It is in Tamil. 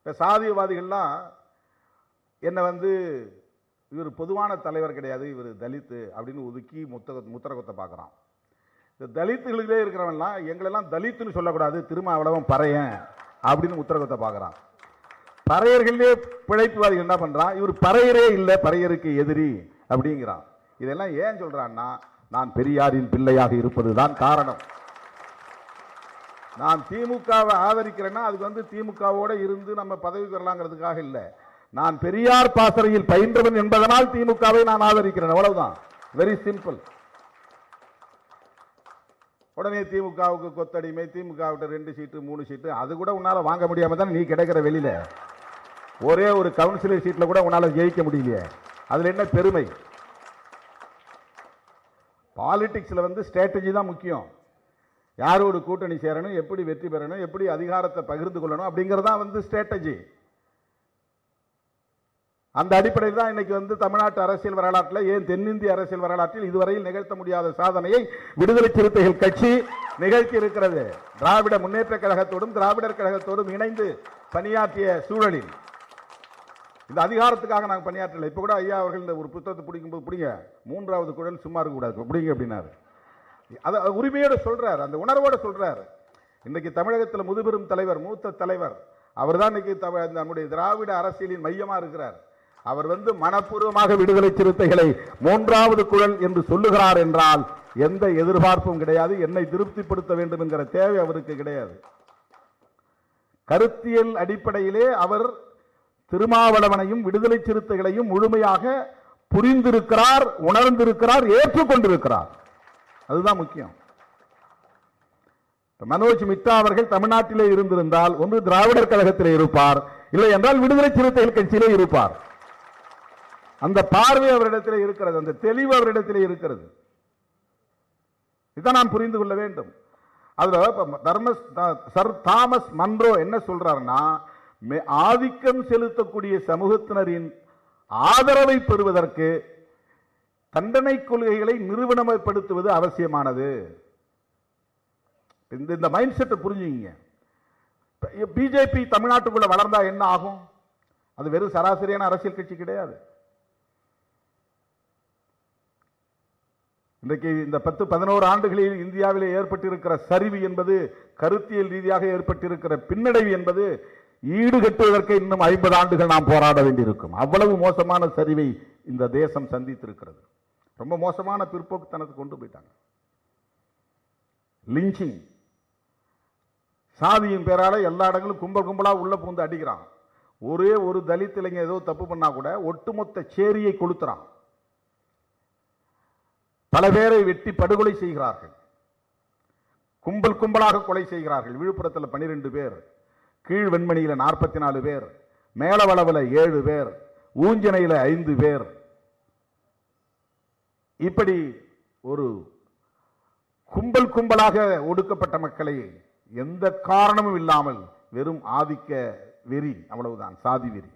இப்போ சாதியவாதிகள்லாம் என்னை வந்து இவர் பொதுவான தலைவர் கிடையாது இவர் தலித்து அப்படின்னு ஒதுக்கி முத்தக முத்தரகத்தை பார்க்குறான். இந்த தலித்துகளிலே இருக்கிறவன்லாம் எங்களெல்லாம் தலித்துன்னு சொல்லக்கூடாது திருமாவளவன் பறையன் அப்படின்னு உத்தரகத்தை பார்க்குறான். பறையர்களே பிழைப்புவாதிகள் என்ன பண்ணுறான் இவர் பறையரே இல்லை பறையருக்கு எதிரி அப்படிங்கிறான். இதெல்லாம் ஏன் சொல்கிறான்னா நான் பெரியாரின் பிள்ளையாக இருப்பது தான் காரணம். நான் திமுகவை ஆதரிக்கிறேன்னா அதுக்கு வந்து திமுகவோட இருந்து நம்ம பதவி பெறலாங்கிறதுக்காக இல்லை. நான் பெரியார் பாசறையில் பயின்றவன் என்பதனால் திமுகவை நான் ஆதரிக்கிறேன். அவ்வளவுதான். வெரி சிம்பிள் உடனே திமுகவுக்கு கொத்தடிமை திமுகவிட்ட ரெண்டு சீட்டு மூணு சீட்டு அது கூட உன்னால் வாங்க முடியாம தான் நீ கிடைக்கிற வெளியில. ஒரே ஒரு கவுன்சிலர் சீட்டில் கூட உன்னால் ஜெயிக்க முடியலையே. அதில் என்ன பெருமை? பாலிட்டிக்ஸில் வந்து ஸ்ட்ராட்டஜி தான் முக்கியம். யாரோடு கூட்டணி சேரணும் எப்படி வெற்றி பெறணும் எப்படி அதிகாரத்தை பகிர்ந்து கொள்ளணும் அப்படிங்கிறது தான் வந்து ஸ்ட்ராட்டஜி அந்த அடிப்படையில் தான் இன்னைக்கு வந்து தமிழ்நாட்டு அரசியல் வரலாற்றில் ஏன் தென்னிந்திய அரசியல் வரலாற்றில் இதுவரையில் நிகழ்த்த முடியாத சாதனையை விடுதலை சிறுத்தைகள் கட்சி நிகழ்த்தி இருக்கிறது. திராவிட முன்னேற்ற கழகத்தோடும் திராவிடர் கழகத்தோடும் இணைந்து பணியாற்றிய சூழலில். இந்த அதிகாரத்துக்காக நாங்கள் பணியாற்றலை. இப்போ கூட ஐயா அவர்கள் இந்த ஒரு புத்தகத்தை பிடிக்கும்போது பிடிங்க மூன்றாவது குழல் சும்மா இருக்கக்கூடாது பிடிங்க அப்படின்னாரு. அதை உரிமையோடு சொல்றாரு அந்த உணர்வோடு சொல்றாரு. இன்னைக்கு தமிழகத்தில் முதுபெரும் தலைவர் மூத்த தலைவர் அவர் தான் இன்னைக்கு தவ- நம்முடைய திராவிட அரசியலின் மையமா இருக்கிறார். அவர் வந்து மனப்பூர்வமாக விடுதலை சிறுத்தைகளை மூன்றாவது குழல் என்று சொல்லுகிறார் என்றால் எந்த எதிர்பார்ப்பும் கிடையாது என்னை திருப்திப்படுத்த வேண்டும் என்கிற தேவை அவருக்கு கிடையாது. கருத்தியல் அடிப்படையிலே அவர் திருமாவளவனையும் விடுதலை சிறுத்தைகளையும் முழுமையாக புரிந்திருக்கிறார் உணர்ந்திருக்கிறார் ஏற்றுக்கொண்டிருக்கிறார். அதுதான் முக்கியம். மனோஜ் மித்தா அவர்கள் தமிழ்நாட்டிலே இருந்திருந்தால் ஒன்று திராவிடர் கழகத்திலே இருப்பார். இல்லை என்றால் விடுதலை சிறுத்தைகள் கட்சியிலே இருப்பார். அந்த பார்வை அவரிடத்திலே இருக்கிறது அந்த தெளிவு அவரிடத்திலே இருக்கிறது. இதை நாம் புரிந்து கொள்ள வேண்டும். அதுல தர்ம தர்மஸ் சர் தாமஸ் மன்றோ என்ன சொல்றாருன்னா மே- ஆதிக்கம் செலுத்தக்கூடிய சமூகத்தினரின் ஆதரவை பெறுவதற்கு தண்டனை கொள்கைகளை நிறுவனமயப்படுத்துவது அவசியமானது. இந்த இந்த மைண்ட் செட்டை புரிஞ்சுங்க பிஜேபி தமிழ்நாட்டுக்குள்ள வளர்ந்தா என்ன ஆகும்? அது வெறும் சராசரியான அரசியல் கட்சி கிடையாது. இன்றைக்கு இந்த பத்து பதினோரு ஆண்டுகளில் இந்தியாவிலே ஏற்பட்டிருக்கிற சரிவு என்பது கருத்தியல் ரீதியாக ஏற்பட்டிருக்கிற பின்னடைவு என்பது ஈடுகட்டுவதற்கு இன்னும் ஐம்பது ஆண்டுகள் நாம் போராட வேண்டியிருக்கும். அவ்வளவு மோசமான சரிவை இந்த தேசம் சந்தித்திருக்கிறது. ரொம்ப மோசமான பிற்போக்குத்தனத்தை கொண்டு போயிட்டாங்க. லிஞ்சிங். சாதியின் பேரால் எல்லா இடங்களும் கும்பல் கும்பலாக உள்ள பூந்து அடிக்கிறான். ஒரே ஒரு தலித் இளைஞர் ஏதோ தப்பு பண்ணால் கூட ஒட்டுமொத்த சேரியை கொளுத்துறான். பல பேரை வெட்டி படுகொலை செய்கிறார்கள். கும்பல் கும்பலாக கொலை செய்கிறார்கள். விழுப்புரத்தில் பன்னிரெண்டு பேர் கீழ் வெண்மணியில நாற்பத்தி நாலு பேர் மேலவளவில் ஏழு பேர் ஊஞ்சனையில் ஐந்து பேர் இப்படி ஒரு கும்பல் கும்பலாக ஒடுக்கப்பட்ட மக்களை எந்த காரணமும் இல்லாமல் வெறும் ஆதிக்க வெறி அவ்வளவுதான் சாதி வெறி.